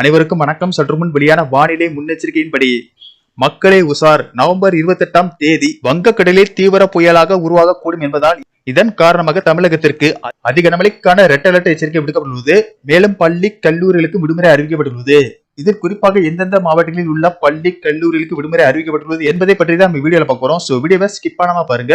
அனைவருக்கும் வணக்கம். சற்று முன் வெளியான வானிலை முன்னெச்சரிக்கையின்படி மக்களே உசார் நவம்பர் இருபத்தி எட்டாம் தேதி வங்கக்கடலில் தீவிர புயலாக உருவாகக்கூடும் என்பதால் இதன் காரணமாக தமிழகத்திற்கு அதிக கனமழைக்கான ரெட் அலர்ட் எச்சரிக்கை விடுக்கப்பட்டுள்ளது. மேலும் பள்ளி கல்லூரிகளுக்கு விடுமுறை அறிவிக்கப்பட்டுள்ளது. இதில் குறிப்பாக எந்தெந்த மாவட்டங்களில் உள்ள பள்ளி கல்லூரிகளுக்கு விடுமுறை அறிவிக்கப்பட்டுள்ளது என்பதை பற்றி தான் நம்ம வீடியோல பார்க்க போறோம். சோ வீடியோவை ஸ்கிப் பண்ணாம பாருங்க.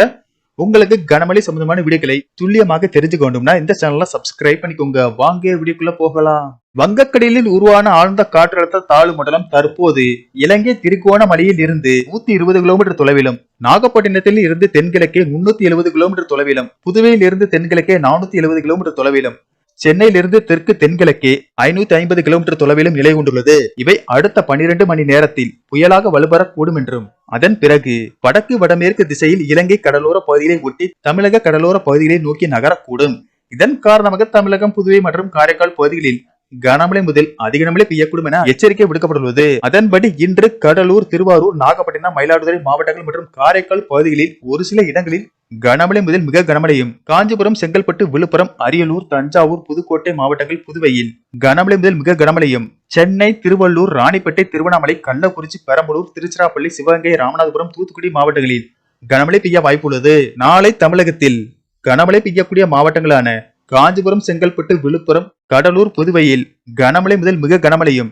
உங்களுக்கு கனமழை சம்பந்தமான வீடியோக்களை துல்லியமாக தெரிஞ்சுக்க வேண்டும்னா இந்த சேனலை சப்ஸ்கிரைப் பண்ணிக்கோங்க. வாங்க வீடியோக்குள்ள போகலாம். வங்கக்கடலில் உருவான ஆழ்ந்த காற்றழுத்த தாழ்வு மண்டலம் தற்போது இலங்கை திருகோணமலையில் இருந்து நூத்தி இருபது கிலோமீட்டர் தொலைவிலும் நாகப்பட்டினத்தில் இருந்து தென்கிழக்கே முன்னூத்தி எழுபது கிலோமீட்டர் தொலைவிலும் புதுவையில் இருந்து தென்கிழக்கே நானூத்தி எழுபது கிலோமீட்டர் தொலைவிலும் சென்னையிலிருந்து தெற்கு தென்கிழக்கே ஐநூத்தி ஐம்பது கிலோமீட்டர் தொலைவிலும் நிலை கொண்டுள்ளது. இவை அடுத்த பனிரெண்டு மணி நேரத்தில் புயலாக வலுப்பெறக்கூடும் என்றும் அதன் பிறகு வடக்கு வடமேற்கு திசையில் இலங்கை கடலோர பகுதிகளை ஒட்டி தமிழக கடலோர பகுதிகளை நோக்கி நகரக்கூடும். இதன் காரணமாக தமிழகம் புதுவை மற்றும் காரைக்கால் பகுதிகளில் கனமழை முதல் அதிக மழை பெய்யக்கூடும் என எச்சரிக்கை விடுக்கப்பட்டுள்ளது. அதன்படி இன்று கடலூர் திருவாரூர் நாகப்பட்டினம் மயிலாடுதுறை மாவட்டங்கள் மற்றும் காரைக்கால் பகுதிகளில் ஒரு சில இடங்களில் கனமழை முதல் மிக கனமழையும். காஞ்சிபுரம் செங்கல்பட்டு விழுப்புரம் அரியலூர் தஞ்சாவூர் புதுக்கோட்டை மாவட்டங்கள் புதுவையில் கனமழை முதல் மிக கனமழையும். சென்னை திருவள்ளூர் ராணிப்பேட்டை திருவண்ணாமலை கள்ளக்குறிச்சி பெரம்பலூர் திருச்சிராப்பள்ளி சிவகங்கை ராமநாதபுரம் தூத்துக்குடி மாவட்டங்களில் கனமழை பெய்ய வாய்ப்புள்ளது. நாளை தமிழகத்தில் கனமழை பெய்யக்கூடிய மாவட்டங்களான காஞ்சிபுரம் செங்கல்பட்டு விழுப்புரம் கடலூர் புதுவையில் கனமழை முதல் மிக கனமழையும்.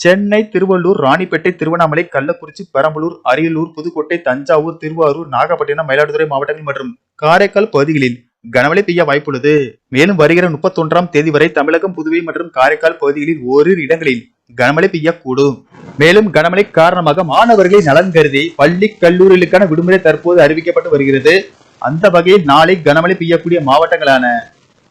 சென்னை திருவள்ளூர் ராணிப்பேட்டை திருவண்ணாமலை கள்ளக்குறிச்சி பெரம்பலூர் அரியலூர் புதுக்கோட்டை தஞ்சாவூர் திருவாரூர் நாகப்பட்டினம் மயிலாடுதுறை மாவட்டங்கள் மற்றும் காரைக்கால் பகுதிகளில் கனமழை பெய்ய வாய்ப்புள்ளது. மேலும் வருகிற முப்பத்தொன்றாம் தேதி வரை தமிழகம் புதுவை மற்றும் காரைக்கால் பகுதிகளில் ஓரிரு இடங்களில் கனமழை பெய்யக்கூடும். மேலும் கனமழை காரணமாக மாணவர்களை நலன் கருதி பள்ளி கல்லூரிகளுக்கான விடுமுறை தற்போது அறிவிக்கப்பட்டு வருகிறது. அந்த வகையில் நாளை கனமழை பெய்யக்கூடிய மாவட்டங்களான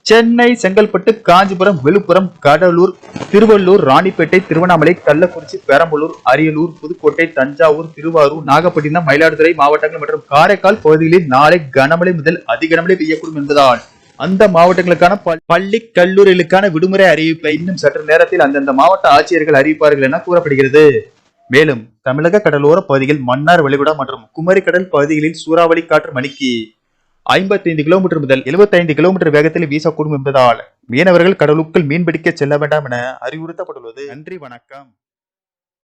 சென்னை செங்கல்பட்டு காஞ்சிபுரம் விழுப்புரம் கடலூர் திருவள்ளூர் ராணிப்பேட்டை திருவண்ணாமலை கள்ளக்குறிச்சி பெரம்பலூர் அரியலூர் புதுக்கோட்டை தஞ்சாவூர் திருவாரூர் நாகப்பட்டினம் மயிலாடுதுறை மாவட்டங்கள் மற்றும் காரைக்கால் பகுதிகளில் நாளை கனமழை முதல் அதிகனமழை பெய்யக்கூடும் என்பதால் அந்த மாவட்டங்களுக்கான ப- பள்ளி கல்லூரிகளுக்கான விடுமுறை அறிவிப்பை இன்னும் சற்று நேரத்தில் அந்தந்த மாவட்ட ஆட்சியர்கள் அறிவிப்பார்கள் என கூறப்படுகிறது. மேலும் தமிழக கடலோர பகுதிகள் மன்னார் வளைகுடா மற்றும் குமரி கடல் பகுதிகளில் சூறாவளி காற்று மணிக்கு ஐம்பத்தைந்து கிலோமீட்டர் முதல் 75 கிலோமீட்டர் வேகத்தில் வீசக்கூடும் என்பதால் மீனவர்கள் கடலுக்குள் மீன்பிடிக்க செல்ல வேண்டாம் என அறிவுறுத்தப்பட்டுள்ளது. நன்றி வணக்கம்.